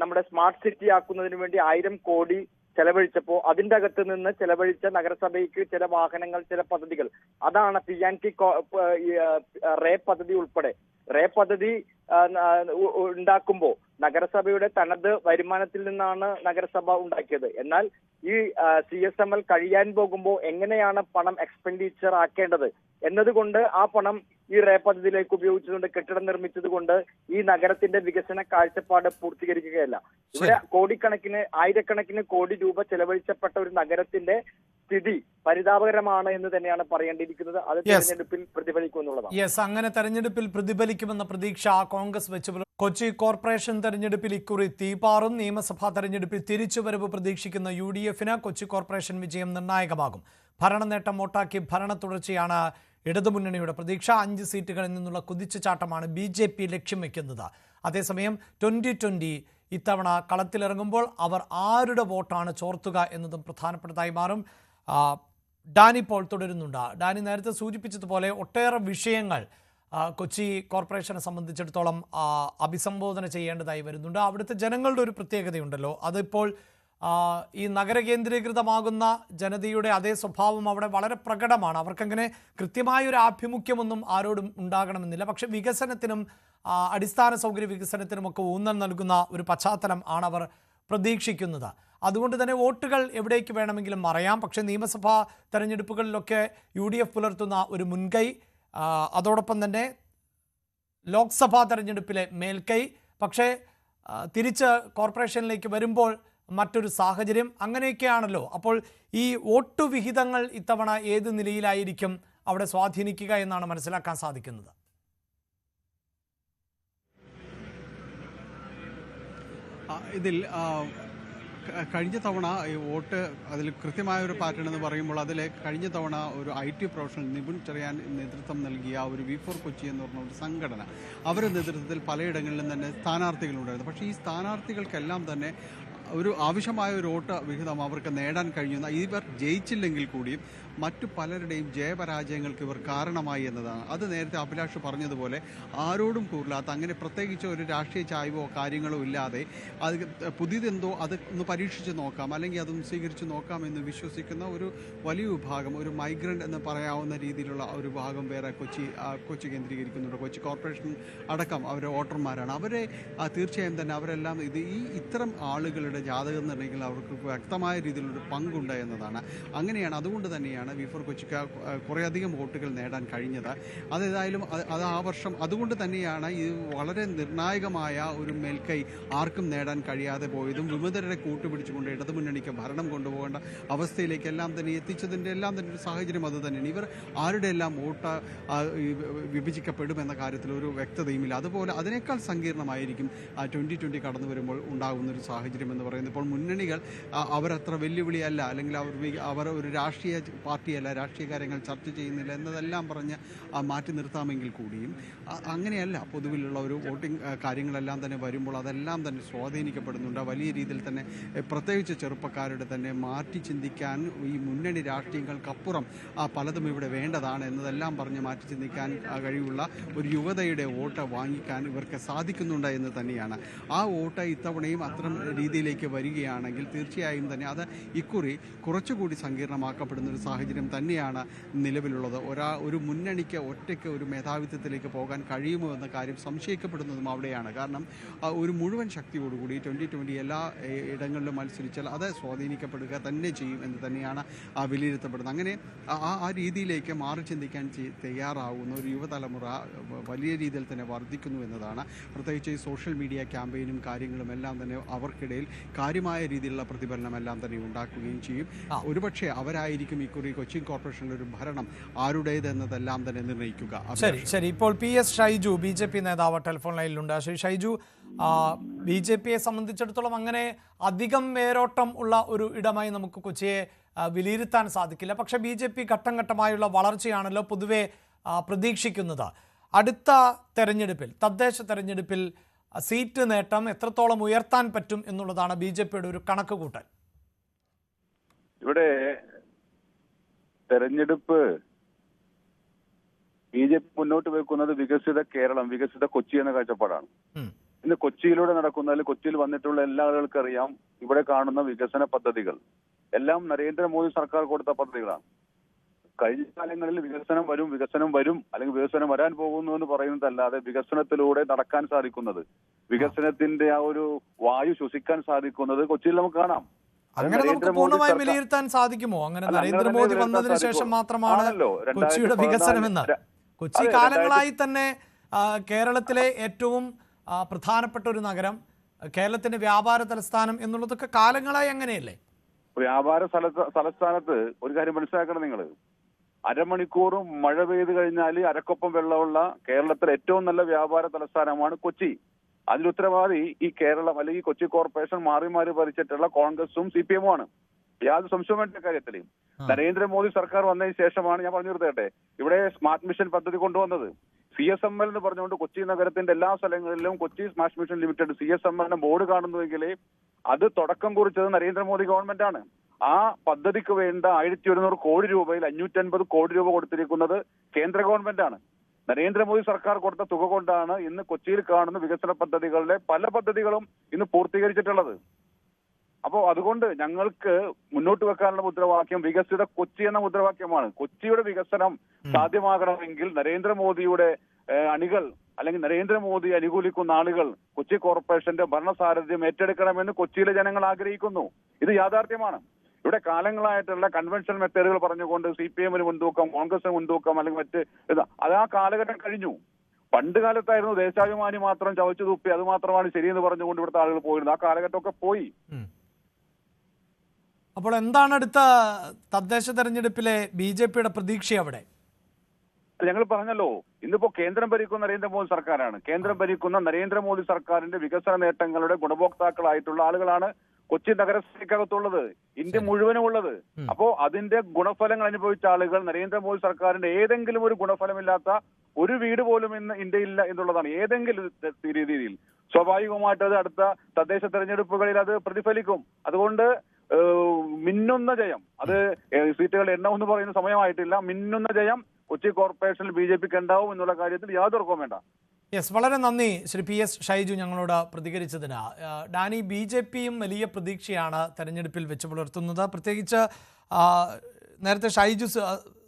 നമ്മുടെ സ്മാർട്ട് സിറ്റി ആക്കുന്നതിന് വേണ്ടി ആയിരം കോടി ചെലവഴിച്ചപ്പോ അതിന്റെ അകത്ത് നിന്ന് ചെലവഴിച്ച നഗരസഭയ്ക്ക് ചില വാഹനങ്ങൾ ചില പദ്ധതികൾ. അതാണ് പി ആൻഡ് ടി റേ പദ്ധതി ഉൾപ്പെടെ. റേ പദ്ധതി ആ, നഗരസഭയുടെ തനത് വരുമാനത്തിൽ നിന്നാണ് നഗരസഭ ഉണ്ടാക്കിയത്. എന്നാൽ ഈ സി എസ് എം എൽ കഴിയാൻ പോകുമ്പോൾ എങ്ങനെയാണ് പണം എക്സ്പെൻഡിച്ചർ ആക്കേണ്ടത്? എന്നതുകൊണ്ട് ആ പണം ഈ റേ പദ്ധതിയിലേക്ക് ഉപയോഗിച്ചുകൊണ്ട് കെട്ടിടം നിർമ്മിച്ചതുകൊണ്ട് ഈ നഗരത്തിന്റെ വികസന കാഴ്ചപ്പാട് പൂർത്തീകരിക്കുകയല്ല. ഇവിടെ കോടിക്കണക്കിന് ആയിരക്കണക്കിന് കോടി രൂപ ചെലവഴിച്ചപ്പെട്ട ഒരു നഗരത്തിന്റെ സ്ഥിതി പരിതാപകരമാണ് എന്ന് തന്നെയാണ് പറയേണ്ടിയിരിക്കുന്നത്. അത്. തെരഞ്ഞെടുപ്പിൽ പ്രതിഫലിക്കും എന്നുള്ളതാണ് യെസ് അങ്ങനെ തെരഞ്ഞെടുപ്പിൽ പ്രതിഫലിക്കുമെന്ന പ്രതീക്ഷ കോൺഗ്രസ് വെച്ച്. കൊച്ചി കോർപ്പറേഷൻ തെരഞ്ഞെടുപ്പിൽ ഇക്കുറി തീപാറും നിയമസഭാ തെരഞ്ഞെടുപ്പിൽ തിരിച്ചുവരവ് പ്രതീക്ഷിക്കുന്ന യു ഡി എഫിന് കൊച്ചി കോർപ്പറേഷൻ വിജയം നിർണായകമാകും. ഭരണ നേട്ടം ഒട്ടാക്കി ഭരണ തുടർച്ചയാണ് ഇടതുമുന്നണിയുടെ പ്രതീക്ഷ. അഞ്ച് സീറ്റുകളിൽ നിന്നുള്ള കുതിച്ചുചാട്ടമാണ് ബി ജെ പി ലക്ഷ്യം വെക്കുന്നത്. അതേസമയം ട്വന്റി ട്വന്റി ഇത്തവണ കളത്തിലിറങ്ങുമ്പോൾ അവർ ആരുടെ വോട്ടാണ് ചോർത്തുക എന്നതും പ്രധാനപ്പെട്ടതായി മാറും. ഡാനി പോൾ തുടരുന്നുണ്ട്. ഡാനി നേരത്തെ സൂചിപ്പിച്ചതുപോലെ ഒട്ടേറെ വിഷയങ്ങൾ കൊച്ചി കോർപ്പറേഷനെ സംബന്ധിച്ചിടത്തോളം അഭിസംബോധന ചെയ്യേണ്ടതായി വരുന്നുണ്ട്. അവിടുത്തെ ജനങ്ങളുടെ ഒരു പ്രത്യേകതയുണ്ടല്ലോ. അതിപ്പോൾ ഈ നഗര കേന്ദ്രീകൃതമാകുന്ന ജനതയുടെ അതേ സ്വഭാവം അവിടെ വളരെ പ്രകടമാണ്. അവർക്കങ്ങനെ കൃത്യമായ ഒരു ആഭിമുഖ്യമൊന്നും ആരോടും ഉണ്ടാകണമെന്നില്ല. പക്ഷെ വികസനത്തിനും അടിസ്ഥാന സൗകര്യ വികസനത്തിനുമൊക്കെ ഊന്നൽ നൽകുന്ന ഒരു പശ്ചാത്തലം ആണ് അവർ പ്രതീക്ഷിക്കുന്നത്. അതുകൊണ്ട് തന്നെ വോട്ടുകൾ എവിടേക്ക് വേണമെങ്കിലും മറയാം. പക്ഷേ നിയമസഭാ തെരഞ്ഞെടുപ്പുകളിലൊക്കെ യു ഡി എഫ് പുലർത്തുന്ന ഒരു മുൻകൈ അതോടൊപ്പം തന്നെ ലോക്സഭാ തെരഞ്ഞെടുപ്പിലെ മേൽക്കൈ. പക്ഷേ തിരിച്ച് കോർപ്പറേഷനിലേക്ക് വരുമ്പോൾ മറ്റൊരു സാഹചര്യം അങ്ങനെയൊക്കെയാണല്ലോ. അപ്പോൾ ഈ വോട്ടു വിഹിതങ്ങൾ ഇത്തവണ ഏത് നിലയിലായിരിക്കും അവിടെ സ്വാധീനിക്കുക എന്നാണ് മനസ്സിലാക്കാൻ സാധിക്കുന്നത്? ഇതിൽ കഴിഞ്ഞ തവണ ഈ വോട്ട് അതിൽ കൃത്യമായ ഒരു പാറ്റേൺ എന്ന് പറയുമ്പോൾ അതിൽ കഴിഞ്ഞ തവണ ഒരു I T professional Nipun Cherian നേതൃത്വം നൽകിയ ഒരു വി ഫോർ കൊച്ചി എന്ന് പറഞ്ഞ ഒരു സംഘടന അവരുടെ നേതൃത്വത്തിൽ പലയിടങ്ങളിലും തന്നെ സ്ഥാനാർത്ഥികളുണ്ടായിരുന്നു പക്ഷേ ഈ സ്ഥാനാർത്ഥികൾക്കെല്ലാം തന്നെ ഒരു ആവശ്യമായ ഒരു വോട്ട് വിഹിതം അവർക്ക് നേടാൻ കഴിയുന്ന ഇവർ ജയിച്ചില്ലെങ്കിൽ കൂടിയും മറ്റു പലരുടെയും ജയപരാജയങ്ങൾക്ക് ഇവർ കാരണമായി എന്നതാണ്. അത് നേരത്തെ അഭിലാഷ് പറഞ്ഞതുപോലെ ആരോടും കൂറില്ലാത്ത അങ്ങനെ പ്രത്യേകിച്ച് ഒരു രാഷ്ട്രീയ ചായ്വോ കാര്യങ്ങളോ ഇല്ലാതെ അത് പുതിയതെന്തോ അത് ഒന്ന് പരീക്ഷിച്ച് നോക്കാം. അല്ലെങ്കിൽ അതൊന്ന് സ്വീകരിച്ച് നോക്കാം എന്ന് വിശ്വസിക്കുന്ന ഒരു വലിയ വിഭാഗം ഒരു മൈഗ്രന്റ് എന്ന് പറയാവുന്ന രീതിയിലുള്ള ഒരു ഭാഗം വേറെ കൊച്ചി കൊച്ചി കേന്ദ്രീകരിക്കുന്നുണ്ട്. കൊച്ചി കോർപ്പറേഷൻ അടക്കം അവരെ വോട്ടർമാരാണ്. അവരെ തീർച്ചയായും തന്നെ അവരെല്ലാം ഇത് ഈ ഇത്തരം ആളുകളുടെ ജാതകം നിർണയിക്കൽ അവർക്ക് വ്യക്തമായ രീതിയിലൊരു പങ്കുണ്ട് എന്നതാണ്. അങ്ങനെയാണ്. അതുകൊണ്ട് തന്നെയാണ് വി ഫോർ കൊച്ചിക്ക് കുറേയധികം വോട്ടുകൾ നേടാൻ കഴിഞ്ഞത്. അതേതായാലും അത് ആ വർഷം അതുകൊണ്ട് തന്നെയാണ് ഇത് വളരെ നിർണായകമായ ഒരു മേൽക്കൈ ആർക്കും നേടാൻ കഴിയാതെ പോയതും വിമതരുടെ കൂട്ടുപിടിച്ചുകൊണ്ട് ഇടതുമുന്നണിക്ക് ഭരണം കൊണ്ടുപോകേണ്ട അവസ്ഥയിലേക്ക് എല്ലാം തന്നെ എത്തിച്ചതിന്റെ എല്ലാം തന്നെ ഒരു സാഹചര്യം അത് തന്നെയാണ്. ഇവർ ആരുടെ എല്ലാം വോട്ട് വിഭജിക്കപ്പെടുമെന്ന കാര്യത്തിൽ ഒരു വ്യക്തതയുമില്ല. അതുപോലെ അതിനേക്കാൾ സങ്കീർണമായിരിക്കും ട്വന്റി ട്വന്റി കടന്നു വരുമ്പോൾ ഉണ്ടാകുന്ന ഒരു സാഹചര്യം എന്ന് പറയുന്നത്. ഇപ്പോൾ മുന്നണികൾ അവരത്ര വെല്ലുവിളിയല്ല. അല്ലെങ്കിൽ അവർ അവർ ഒരു രാഷ്ട്രീയ പാർട്ടിയല്ല രാഷ്ട്രീയ കാര്യങ്ങൾ ചർച്ച ചെയ്യുന്നില്ല എന്നതെല്ലാം പറഞ്ഞ് മാറ്റി നിർത്താമെങ്കിൽ കൂടിയും. അങ്ങനെയല്ല പൊതുവിലുള്ള ഒരു വോട്ടിംഗ് കാര്യങ്ങളെല്ലാം തന്നെ വരുമ്പോൾ അതെല്ലാം തന്നെ സ്വാധീനിക്കപ്പെടുന്നുണ്ട്. വലിയ രീതിയിൽ തന്നെ പ്രത്യേകിച്ച് ചെറുപ്പക്കാരുടെ തന്നെ മാറ്റി ചിന്തിക്കാൻ ഈ മുന്നണി രാഷ്ട്രീയങ്ങൾക്കപ്പുറം പലതും ഇവിടെ വേണ്ടതാണ് എന്നതെല്ലാം പറഞ്ഞ് മാറ്റി ചിന്തിക്കാൻ കഴിവുള്ള ഒരു യുവതയുടെ വോട്ട് വാങ്ങിക്കാൻ ഇവർക്ക് സാധിക്കുന്നുണ്ട് എന്ന് തന്നെയാണ്. ആ വോട്ട് ഇത്തവണയും അത്തരം രീതിയിലേക്ക് വരികയാണെങ്കിൽ തീർച്ചയായും തന്നെ അത് ഇക്കുറി കുറച്ചുകൂടി സങ്കീർണമാക്കപ്പെടുന്ന ഒരു സാഹചര്യം തന്നെയാണ് നിലവിലുള്ളത്. ഒരാ ഒരു മുന്നണിക്ക് ഒറ്റയ്ക്ക് ഒരു മേധാവിത്വത്തിലേക്ക് പോകാൻ കഴിയുമോ എന്ന കാര്യം സംശയിക്കപ്പെടുന്നതും അവിടെയാണ്. കാരണം ഒരു മുഴുവൻ ശക്തിയോടുകൂടി ട്വന്റി ട്വന്റി എല്ലാ ഇടങ്ങളിലും മത്സരിച്ചാൽ അത് സ്വാധീനിക്കപ്പെടുക തന്നെ ചെയ്യും എന്ന് തന്നെയാണ് വിലയിരുത്തപ്പെടുന്നത്. അങ്ങനെ ആ- ആ രീതിയിലേക്ക് മാറി ചിന്തിക്കാൻ തയ്യാറാവുന്ന ഒരു യുവതലമുറ വലിയ രീതിയിൽ തന്നെ വർദ്ധിക്കുന്നു എന്നതാണ്. പ്രത്യേകിച്ച് ഈ സോഷ്യൽ മീഡിയ ക്യാമ്പയിനും കാര്യങ്ങളും എല്ലാം തന്നെ അവർക്കിടയിൽ കാര്യമായ രീതിയിലുള്ള പ്രതിഫലനം എല്ലാം തന്നെ ഉണ്ടാക്കുകയും ചെയ്യും. ഒരുപക്ഷെ അവരായിരിക്കും ഇക്കുറി കൊച്ചിൻ കോർപ്പറേഷനിലെ ഒരു ഭരണം ആരുടേതെന്നതെല്ലാം തന്നെ നിർണയിക്കുക ശരി ശരി. ഇപ്പോൾ P S Shaiju B J P നേതാവ് ടെലിഫോൺ ലൈനിലുണ്ട്. ശ്രീ ഷൈജു ബി ജെ പിയെ സംബന്ധിച്ചിടത്തോളം അങ്ങനെ അധികം വേരോട്ടം ഉള്ള ഒരു ഇടമായി നമുക്ക് കൊച്ചിയെ വിലയിരുത്താൻ സാധിക്കില്ല. പക്ഷേ ബി ജെ പി ഘട്ടം ഘട്ടമായുള്ള വളർച്ചയാണല്ലോ പൊതുവെ പ്രതീക്ഷിക്കുന്നത്. അടുത്ത തെരഞ്ഞെടുപ്പിൽ തദ്ദേശ തെരഞ്ഞെടുപ്പിൽ സീറ്റ് നേട്ടം എത്രത്തോളം ഉയർത്താൻ പറ്റും എന്നുള്ളതാണ് ബി ജെ പിയുടെ ഒരു കണക്ക് കൂട്ടൽ ഇവിടെ തെരഞ്ഞെടുപ്പ് ബി ജെ പി മുന്നോട്ട് വെക്കുന്നത് വികസിത കേരളം വികസിത കൊച്ചി എന്ന കാഴ്ചപ്പാടാണ്. ഇന്ന് കൊച്ചിയിലൂടെ നടക്കുന്ന അല്ലെങ്കിൽ കൊച്ചിയിൽ വന്നിട്ടുള്ള എല്ലാ ആളുകൾക്കും അറിയാം ഇവിടെ കാണുന്ന വികസന പദ്ധതികൾ. എല്ലാം നരേന്ദ്രമോദി സർക്കാർ കൊടുത്ത പദ്ധതികളാണ്. കഴിഞ്ഞ കാലങ്ങളിൽ വികസനം വരും വികസനം വരും അല്ലെങ്കിൽ വികസനം വരാൻ പോകുന്നു എന്ന് പറയുന്നതല്ലാതെ വികസനത്തിലൂടെ നടക്കാൻ സാധിക്കുന്നത് വികസനത്തിന്റെ ആ ഒരു വായു ശ്വസിക്കാൻ സാധിക്കുന്നത് കൊച്ചിയിൽ നമുക്ക് കാണാം. അങ്ങനെ നമുക്ക് പൂർണമായി വിലയിരുത്താൻ സാധിക്കുമോ? അങ്ങനെ നരേന്ദ്രമോദി വന്നതിന് ശേഷം മാത്രമാണ് കൊച്ചിയുടെ വികസനമെന്ന്. കൊച്ചി കാലങ്ങളായി തന്നെ കേരളത്തിലെ ഏറ്റവും പ്രധാനപ്പെട്ട ഒരു നഗരം കേരളത്തിന്റെ വ്യാപാര തലസ്ഥാനം എന്നുള്ളതൊക്കെ കാലങ്ങളായി അങ്ങനെയല്ലേ? വ്യാപാര തലസ്ഥാനത്ത് ഒരു കാര്യം മനസ്സിലാക്കണം നിങ്ങൾ അരമണിക്കൂറും മഴ പെയ്ത് കഴിഞ്ഞാൽ അരക്കൊപ്പം വെള്ളമുള്ള കേരളത്തിലെ ഏറ്റവും നല്ല വ്യാപാര തലസ്ഥാനമാണ് കൊച്ചി. അതിൽ ഉത്തരവാദി ഈ കേരളം അല്ലെങ്കിൽ കൊച്ചി കോർപ്പറേഷൻ മാറി മാറി ഭരിച്ചിട്ടുള്ള കോൺഗ്രസും സി പി എമ്മും ആണ് യാതൊരു സംശയവും വേണ്ട കാര്യത്തിൽ. നരേന്ദ്രമോദി സർക്കാർ വന്നതിന് ശേഷമാണ് ഞാൻ പറഞ്ഞു നിർത്തട്ടെ ഇവിടെ സ്മാർട്ട് മിഷൻ പദ്ധതി കൊണ്ടുവന്നത്. സി എസ് എം എൽ എന്ന് പറഞ്ഞുകൊണ്ട് കൊച്ചി നഗരത്തിന്റെ എല്ലാ സ്ഥലങ്ങളിലും Kochi smart mission limited C S M എല്ലിന്റെ ബോർഡ് കാണുന്നുവെങ്കിൽ അത് തുടക്കം കുറിച്ചത് നരേന്ദ്രമോദി ഗവൺമെന്റ് ആണ്. ആ പദ്ധതിക്ക് വേണ്ട ആയിരത്തി ഒരുന്നൂറ് കോടി രൂപയിൽ അഞ്ഞൂറ്റൻപത് കോടി രൂപ കൊടുത്തിരിക്കുന്നത് കേന്ദ്ര ഗവൺമെന്റ് ആണ്. നരേന്ദ്രമോദി സർക്കാർ കൊടുത്ത തുക കൊണ്ടാണ് ഇന്ന് കൊച്ചിയിൽ കാണുന്ന വികസന പദ്ധതികളുടെ പല പദ്ധതികളും ഇന്ന് പൂർത്തീകരിച്ചിട്ടുള്ളത്. അപ്പോൾ അതുകൊണ്ട് ഞങ്ങൾക്ക് മുന്നോട്ട് വെക്കാനുള്ള മുദ്രാവാക്യം വികസിത കൊച്ചി എന്ന മുദ്രാവാക്യമാണ്. കൊച്ചിയുടെ വികസനം സാധ്യമാകണമെങ്കിൽ നരേന്ദ്രമോദിയുടെ അണികൾ അല്ലെങ്കിൽ നരേന്ദ്രമോദി അനുകൂലിക്കുന്ന ആളുകൾ കൊച്ചി കോർപ്പറേഷന്റെ ഭരണസാരഥ്യം ഏറ്റെടുക്കണമെന്ന് കൊച്ചിയിലെ ജനങ്ങൾ ആഗ്രഹിക്കുന്നു. ഇത് യാഥാർത്ഥ്യമാണ്. ഇവിടെ കാലങ്ങളായിട്ടുള്ള കൺവെൻഷൻ മെത്തേഡുകൾ പറഞ്ഞുകൊണ്ട് സി പി എമ്മിന് മുൻതൂക്കം കോൺഗ്രസിന് മുൻതൂക്കം അല്ലെങ്കിൽ മറ്റ് അത് ആ കാലഘട്ടം കഴിഞ്ഞു. പണ്ട് കാലത്തായിരുന്നു ദേശാഭിമാനി മാത്രം ചവച്ചു തുപ്പി അത് മാത്രമാണ് ശരിയെന്ന് പറഞ്ഞുകൊണ്ട് ഇവിടുത്തെ ആളുകൾ പോയിരുന്നത്. ആ കാലഘട്ടമൊക്കെ പോയി. അപ്പോൾ എന്താണ് അടുത്ത തദ്ദേശ തെരഞ്ഞെടുപ്പിലെ ബി ജെ പിയുടെ പ്രതീക്ഷ അവിടെ? ഞങ്ങൾ പറഞ്ഞല്ലോ ഇന്നിപ്പോ കേന്ദ്രം ഭരിക്കുന്ന നരേന്ദ്രമോദി സർക്കാരാണ്. കേന്ദ്രം ഭരിക്കുന്ന നരേന്ദ്രമോദി സർക്കാരിന്റെ വികസന നേട്ടങ്ങളുടെ ഗുണഭോക്താക്കളായിട്ടുള്ള ആളുകളാണ് കൊച്ചി നഗരസഭയ്ക്കകത്തുള്ളത് ഇന്ത്യ മുഴുവനും ഉള്ളത് അപ്പോ അതിന്റെ ഗുണഫലങ്ങൾ അനുഭവിച്ച ആളുകൾ നരേന്ദ്രമോദി സർക്കാരിന്റെ ഏതെങ്കിലും ഒരു ഗുണഫലമില്ലാത്ത ഒരു വീട് പോലും ഇന്ന് ഇന്ത്യയില്ല എന്നുള്ളതാണ്. ഏതെങ്കിലും രീതിയിൽ. സ്വാഭാവികമായിട്ട് അത് അടുത്ത തദ്ദേശ തെരഞ്ഞെടുപ്പുകളിൽ അത് പ്രതിഫലിക്കും. അതുകൊണ്ട് മിന്നുന്ന ജയം അത് സീറ്റുകളുടെ സീറ്റുകൾ എണ്ണം എന്ന് പറയുന്ന സമയമായിട്ടില്ല. മിന്നുന്ന ജയം കൊച്ചി കോർപ്പറേഷനിൽ ബി ജെ പിക്ക് ഉണ്ടാവും എന്നുള്ള കാര്യത്തിൽ യാതൊരു വേണ്ട. യെസ് വളരെ നന്ദി ശ്രീ പി എസ് ഷൈജു ഞങ്ങളോട് പ്രതികരിച്ചതിന്. ഡാനി ബി ജെ പിയും വലിയ പ്രതീക്ഷയാണ് തെരഞ്ഞെടുപ്പിൽ വെച്ച് പുലർത്തുന്നത്. പ്രത്യേകിച്ച് നേരത്തെ ഷൈജു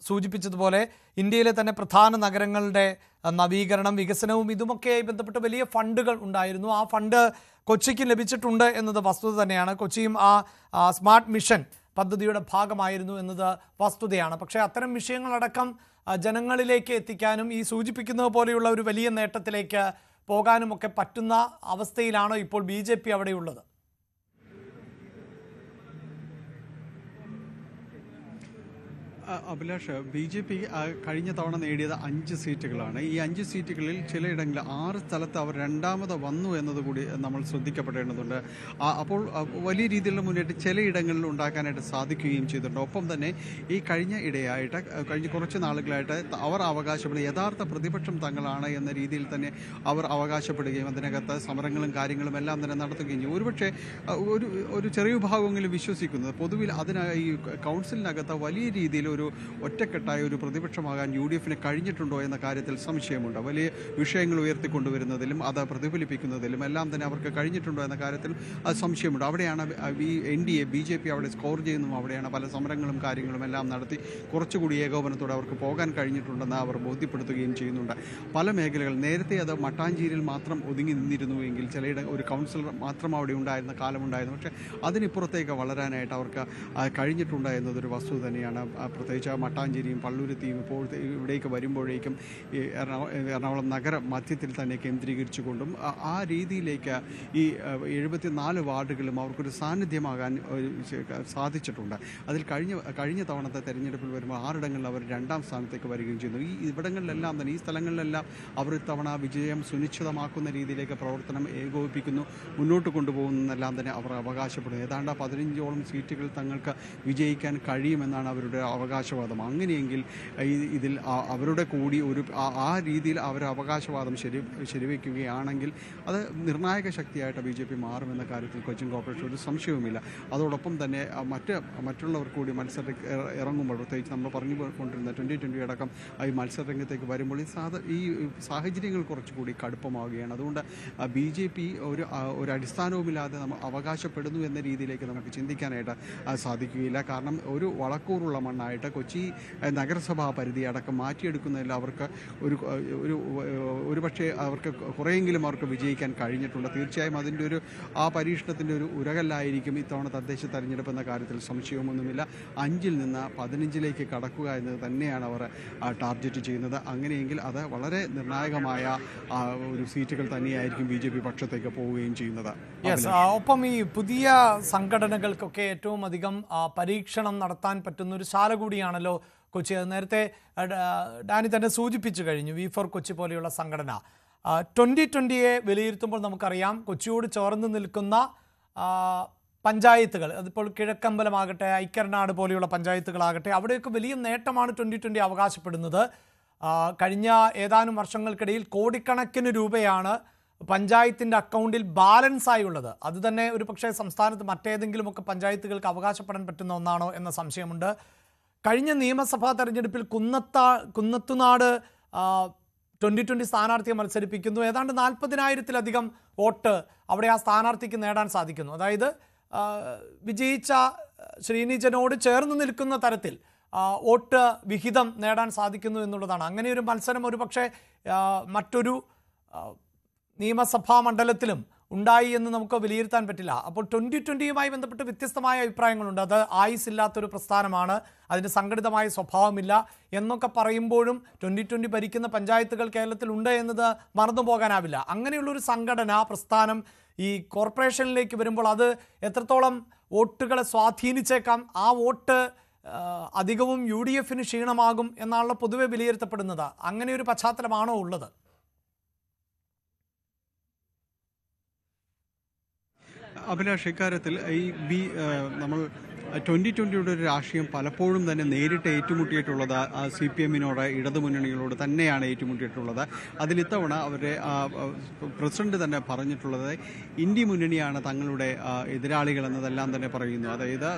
സൂചിപ്പിച്ചതുപോലെ ഇന്ത്യയിലെ തന്നെ പ്രധാന നഗരങ്ങളുടെ നവീകരണം വികസനവും ഇതുമൊക്കെയായി ബന്ധപ്പെട്ട് വലിയ ഫണ്ടുകൾ ഉണ്ടായിരുന്നു. ആ ഫണ്ട് കൊച്ചിക്ക് ലഭിച്ചിട്ടുണ്ട് എന്നത് വസ്തുത തന്നെയാണ്. കൊച്ചിയും ആ സ്മാർട്ട് മിഷൻ പദ്ധതിയുടെ ഭാഗമായിരുന്നു എന്നത് വസ്തുതയാണ്. പക്ഷേ അത്തരം വിഷയങ്ങളടക്കം ജനങ്ങളിലേക്ക് എത്തിക്കാനും ഈ സൂചിപ്പിക്കുന്നത് പോലെയുള്ള ഒരു വലിയ നേട്ടത്തിലേക്ക് പോകാനും ഒക്കെ പറ്റുന്ന അവസ്ഥയിലാണോ ഇപ്പോൾ ബി ജെ പി അവിടെയുള്ളത്? അഭിലാഷ് ബി ജെ പി കഴിഞ്ഞ തവണ നേടിയത് അഞ്ച് സീറ്റുകളാണ്. ഈ അഞ്ച് സീറ്റുകളിൽ ചിലയിടങ്ങളിൽ ആറ് സ്ഥലത്ത് അവർ രണ്ടാമത് വന്നു എന്നതുകൂടി നമ്മൾ ശ്രദ്ധിക്കപ്പെടേണ്ടതുണ്ട്. അപ്പോൾ വലിയ രീതിയിലുള്ള മുന്നേറ്റം ചിലയിടങ്ങളിൽ ഉണ്ടാക്കാനായിട്ട് സാധിക്കുകയും ചെയ്തിട്ടുണ്ട്. ഒപ്പം തന്നെ ഈ കഴിഞ്ഞ ഇടയായിട്ട് കഴിഞ്ഞ കുറച്ച് നാളുകളായിട്ട് അവർ അവകാശപ്പെടുന്ന യഥാർത്ഥ പ്രതിപക്ഷം തങ്ങളാണ് എന്ന രീതിയിൽ തന്നെ അവർ അവകാശപ്പെടുകയും അതിനകത്ത് സമരങ്ങളും കാര്യങ്ങളും എല്ലാം തന്നെ നടത്തുകയും ചെയ്യും. ഒരുപക്ഷെ ഒരു ഒരു ചെറിയ വിഭാഗങ്ങളിൽ വിശ്വസിക്കുന്നത് പൊതുവിൽ അതിനായി ഈ കൗൺസിലിനകത്ത് വലിയ രീതിയിൽ ഒരു ഒറ്റക്കെട്ടായ ഒരു പ്രതിപക്ഷമാകാൻ യു ഡി എഫിന് കഴിഞ്ഞിട്ടുണ്ടോ എന്ന കാര്യത്തിൽ സംശയമുണ്ട്. വലിയ വിഷയങ്ങൾ ഉയർത്തിക്കൊണ്ടുവരുന്നതിലും അത് പ്രതിഫലിപ്പിക്കുന്നതിലും എല്ലാം തന്നെ അവർക്ക് കഴിഞ്ഞിട്ടുണ്ടോ എന്ന കാര്യത്തിൽ അത് സംശയമുണ്ട്. അവിടെയാണ് ഈ N D A B J P അവിടെ സ്കോർ ചെയ്യുന്നതും അവിടെയാണ് പല സമരങ്ങളും കാര്യങ്ങളും എല്ലാം നടത്തി കുറച്ചുകൂടി ഏകോപനത്തോടെ അവർക്ക് പോകാൻ കഴിഞ്ഞിട്ടുണ്ടെന്ന് അവർ ബോധ്യപ്പെടുത്തുകയും ചെയ്യുന്നുണ്ട്. പല മേഖലകൾ നേരത്തെ അത് മട്ടാഞ്ചേരിയിൽ മാത്രം ഒതുങ്ങി നിന്നിരുന്നുവെങ്കിൽ ചിലയിട ഒരു കൗൺസിലർ മാത്രം അവിടെ ഉണ്ടായിരുന്ന കാലമുണ്ടായിരുന്നു. പക്ഷേ അതിനിപ്പുറത്തേക്ക് വളരാനായിട്ട് അവർക്ക് കഴിഞ്ഞിട്ടുണ്ട് എന്നതൊരു വസ്തുത തന്നെയാണ് പ്രത്യേകിച്ച് മട്ടാഞ്ചേരിയും പള്ളുരുത്തിയും ഇപ്പോൾ ഇവിടേക്ക് വരുമ്പോഴേക്കും ഈ എറണാകുളം നഗര മധ്യത്തിൽ തന്നെ കേന്ദ്രീകരിച്ചുകൊണ്ടും ആ- രീതിയിലേക്ക് ഈ എഴുപത്തിനാല് വാർഡുകളും അവർക്കൊരു സാന്നിധ്യമാകാൻ സാധിച്ചിട്ടുണ്ട്. അതിൽ കഴിഞ്ഞ കഴിഞ്ഞ തവണത്തെ തെരഞ്ഞെടുപ്പിൽ വരുമ്പോൾ ആറിടങ്ങളിൽ അവർ രണ്ടാം സ്ഥാനത്തേക്ക് വരികയും ചെയ്യുന്നു ഈ ഇവിടങ്ങളിലെല്ലാം തന്നെ ഈ സ്ഥലങ്ങളിലെല്ലാം അവർ ഇത്തവണ വിജയം സുനിശ്ചിതമാക്കുന്ന രീതിയിലേക്ക് പ്രവർത്തനം ഏകോപിപ്പിക്കുന്നു. മുന്നോട്ട് കൊണ്ടുപോകുന്നതെല്ലാം തന്നെ അവർ അവകാശപ്പെടുന്നു. ഏതാണ്ട് പതിനഞ്ചോളം സീറ്റുകൾ തങ്ങൾക്ക് വിജയിക്കാൻ കഴിയുമെന്നാണ് അവരുടെ അവകാശവാദം. അങ്ങനെയെങ്കിൽ ഇതിൽ അവരുടെ കൂടി ഒരു ആ- രീതിയിൽ അവർ അവകാശവാദം ശരി ശരിവെക്കുകയാണെങ്കിൽ അത് നിർണായക ശക്തിയായിട്ട് ബി ജെ പി മാറുമെന്ന കാര്യത്തിൽ കൊച്ചിൻ കോർപ്പറേഷൻ ഒരു സംശയവുമില്ല. അതോടൊപ്പം തന്നെ മറ്റ് മറ്റുള്ളവർ കൂടി മത്സര ഇറങ്ങുമ്പോൾ പ്രത്യേകിച്ച് നമ്മൾ പറഞ്ഞു കൊണ്ടിരുന്ന ട്വന്റി ട്വന്റി അടക്കം ഈ മത്സരരംഗത്തേക്ക് വരുമ്പോൾ ഈ സാധ ഈ സാഹചര്യങ്ങൾ കുറച്ചുകൂടി കടുപ്പമാവുകയാണ്. അതുകൊണ്ട് ബി ജെ പി ഒരു ഒരു അടിസ്ഥാനവുമില്ലാതെ നമ്മൾ അവകാശപ്പെടുന്നു എന്ന രീതിയിലേക്ക് നമുക്ക് ചിന്തിക്കാനായിട്ട് സാധിക്കുകയില്ല. കാരണം ഒരു വളക്കൂറുള്ള മണ്ണായിട്ട് കൊച്ചി ആ, നഗരസഭാ പരിധി അടക്കം മാറ്റിയെടുക്കുന്നതിൽ അവർക്ക് ഒരു ഒരു ഒരു പക്ഷേ അവർക്ക് കുറേയെങ്കിലും അവർക്ക് വിജയിക്കാൻ കഴിഞ്ഞിട്ടുണ്ട്. തീർച്ചയായും അതിന്റെ ഒരു ആ പരീക്ഷണത്തിന്റെ ഒരു ഉരകല്ലായിരിക്കും ഇത്തവണ തദ്ദേശ തെരഞ്ഞെടുപ്പ് എന്ന കാര്യത്തിൽ സംശയമൊന്നുമില്ല. അഞ്ചിൽ നിന്ന് പതിനഞ്ചിലേക്ക് കടക്കുക എന്നത് തന്നെയാണ് അവർ ടാർഗറ്റ് ചെയ്യുന്നത്. അങ്ങനെയെങ്കിൽ അത് വളരെ നിർണായകമായ ഒരു സീറ്റുകൾ തന്നെയായിരിക്കും ബി ജെ പി പക്ഷത്തേക്ക് പോവുകയും ചെയ്യുന്നത്. ഒപ്പം ഈ പുതിയ സംഘടനകൾക്കൊക്കെ ഏറ്റവും അധികം പരീക്ഷണം നടത്താൻ പറ്റുന്ന ഒരു ശാല കൂടിയാണല്ലോ കൊച്ചി. അത് നേരത്തെ ഡാനി തന്നെ സൂചിപ്പിച്ചു കഴിഞ്ഞു വി ഫോർ കൊച്ചി പോലെയുള്ള സംഘടന. ട്വന്റി ട്വന്റിയെ വിലയിരുത്തുമ്പോൾ നമുക്കറിയാം കൊച്ചിയോട് ചേർന്ന് നിൽക്കുന്ന പഞ്ചായത്തുകൾ അതിപ്പോൾ കിഴക്കമ്പലമാകട്ടെ ഐക്കരനാട് പോലെയുള്ള പഞ്ചായത്തുകളാകട്ടെ അവിടെയൊക്കെ വലിയ നേട്ടമാണ് ട്വന്റി ട്വന്റി അവകാശപ്പെടുന്നത്. കഴിഞ്ഞ ഏതാനും വർഷങ്ങൾക്കിടയിൽ കോടിക്കണക്കിന് രൂപയാണ് പഞ്ചായത്തിന്റെ അക്കൗണ്ടിൽ ബാലൻസ് ആയുള്ളത് അത് തന്നെ ഒരു പക്ഷേ സംസ്ഥാനത്ത് മറ്റേതെങ്കിലുമൊക്കെ പഞ്ചായത്തുകൾക്ക് അവകാശപ്പെടാൻ പറ്റുന്ന ഒന്നാണോ എന്ന സംശയമുണ്ട്. കഴിഞ്ഞ നിയമസഭാ തെരഞ്ഞെടുപ്പിൽ കുന്നത്താ കുന്നത്തുനാട് ട്വന്റി ട്വന്റി സ്ഥാനാർത്ഥിയെ മത്സരിപ്പിക്കുന്നു. ഏതാണ്ട് നാൽപ്പതിനായിരത്തിലധികം വോട്ട് അവിടെ ആ സ്ഥാനാർത്ഥിക്ക് നേടാൻ സാധിക്കുന്നു. അതായത് വിജയിച്ച ശ്രീനിജനോട് ചേർന്ന് നിൽക്കുന്ന തരത്തിൽ വോട്ട് വിഹിതം നേടാൻ സാധിക്കുന്നു എന്നുള്ളതാണ്. അങ്ങനെ ഒരു മത്സരം ഒരു പക്ഷേ മറ്റൊരു നിയമസഭാ മണ്ഡലത്തിലും ഉണ്ടായി എന്ന് നമുക്ക് വിലയിരുത്താൻ പറ്റില്ല. അപ്പോൾ ട്വന്റി ട്വന്റിയുമായി ബന്ധപ്പെട്ട് വ്യത്യസ്തമായ അഭിപ്രായങ്ങളുണ്ട്. അത് ആയുസില്ലാത്തൊരു പ്രസ്ഥാനമാണ്. അതിന് സംഘടിതമായ സ്വഭാവമില്ല എന്നൊക്കെ പറയുമ്പോഴും ട്വന്റി ട്വന്റി ഭരിക്കുന്ന പഞ്ചായത്തുകൾ കേരളത്തിലുണ്ട് എന്നത് മറന്നു പോകാനാവില്ല. അങ്ങനെയുള്ളൊരു സംഘടന പ്രസ്ഥാനം ഈ കോർപ്പറേഷനിലേക്ക് വരുമ്പോൾ അത് എത്രത്തോളം വോട്ടുകളെ സ്വാധീനിച്ചേക്കാം ആ വോട്ട് അധികവും യു ഡി എഫിന് ക്ഷീണമാകും എന്നാണല്ലോ പൊതുവെ വിലയിരുത്തപ്പെടുന്നത്. അങ്ങനെ ഒരു പശ്ചാത്തലമാണോ ഉള്ളത്? അഭിലാഷ് ഇക്കാര്യത്തിൽ ഈ ബി നമ്മൾ ട്വന്റി ട്വന്റിയുടെ ഒരു രാഷ്ട്രീയം പലപ്പോഴും തന്നെ നേരിട്ട് ഏറ്റുമുട്ടിയിട്ടുള്ളത് സി പി എമ്മിനോട് ഇടതുമുന്നണികളോട് തന്നെയാണ് ഏറ്റുമുട്ടിയിട്ടുള്ളത്. അതിലിത്തവണ അവരെ പ്രസിഡന്റ് തന്നെ പറഞ്ഞിട്ടുള്ളത് ഇന്ത്യ മുന്നണിയാണ് തങ്ങളുടെ എതിരാളികളെന്നതെല്ലാം തന്നെ പറയുന്നു. അതായത്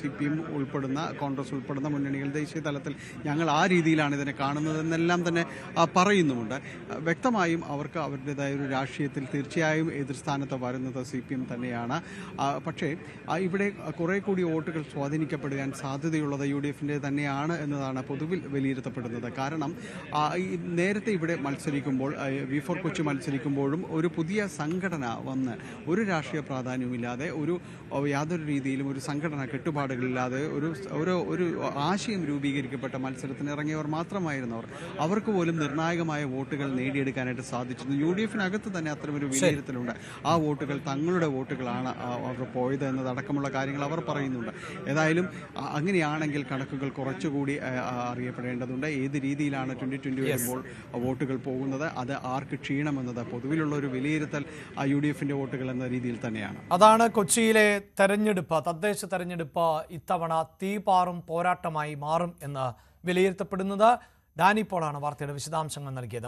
സി പി എം ഉൾപ്പെടുന്ന കോൺഗ്രസ് ഉൾപ്പെടുന്ന മുന്നണികൾ ദേശീയ തലത്തിൽ ഞങ്ങൾ ആ രീതിയിലാണ് ഇതിനെ കാണുന്നതെന്നെല്ലാം തന്നെ പറയുന്നുമുണ്ട്. വ്യക്തമായും അവർക്ക് അവരുടേതായ ഒരു രാഷ്ട്രീയത്തിൽ തീർച്ചയായും എതിർസ്ഥാനത്ത് വരുന്നത് സി പി എം തന്നെയാണ്. പക്ഷേ ഇവിടെ കുറെ കൂടി വോട്ടുകൾ സ്വാധീനിക്കപ്പെടുവാൻ സാധ്യതയുള്ളത് യു ഡി എഫിന്റെ തന്നെയാണ് എന്നതാണ് പൊതുവിൽ വിലയിരുത്തപ്പെടുന്നത്. കാരണം നേരത്തെ ഇവിടെ മത്സരിക്കുമ്പോൾ വി ഫോർ കൊച്ചി മത്സരിക്കുമ്പോഴും ഒരു പുതിയ സംഘടന വന്ന് ഒരു രാഷ്ട്രീയ പ്രാധാന്യമില്ലാതെ ഒരു യാതൊരു രീതിയിലും ഒരു സംഘടന കെട്ടുപാടുകളില്ലാതെ ഒരു ഒരു ഒരു ആശയം രൂപീകരിക്കപ്പെട്ട മത്സരത്തിന് ഇറങ്ങിയവർ മാത്രമായിരുന്നവർ. അവർക്ക് പോലും നിർണായകമായ വോട്ടുകൾ നേടിയെടുക്കാനായിട്ട് സാധിച്ചിരുന്നു. യു ഡി എഫിനകത്ത് തന്നെ അത്തരമൊരു വിലയിരുത്തലുണ്ട്. ആ വോട്ടുകൾ തങ്ങളുടെ വോട്ടുകളാണ് അവർ പോയത് എന്നതടക്കമുള്ള കാര്യങ്ങൾ അവർ പറയുന്നുണ്ട്. ഏതായാലും അങ്ങനെയാണെങ്കിൽ കണക്കുകൾ കുറച്ചുകൂടി അറിയപ്പെടേണ്ടതുണ്ട്. ഏത് രീതിയിലാണ് ട്വന്റി ട്വന്റി വരുമ്പോൾ വോട്ടുകൾ പോകുന്നത്? അത് ആർക്ക് ക്ഷീണമെന്നത്? പൊതുവിലുള്ള ഒരു വിലയിരുത്തൽ യു ഡി എഫിന്റെ വോട്ടുകൾ എന്ന രീതിയിൽ തന്നെയാണ്. അതാണ് കൊച്ചിയിലെ തെരഞ്ഞെടുപ്പ് തദ്ദേശ തെരഞ്ഞെടുപ്പ് ഇത്തവണ തീപാറും പോരാട്ടമായി മാറും എന്ന് വിലയിരുത്തപ്പെടുന്നത്. ഡാനിപ്പോളാണ് വാർത്തയുടെ വിശദാംശങ്ങൾ നൽകിയത്.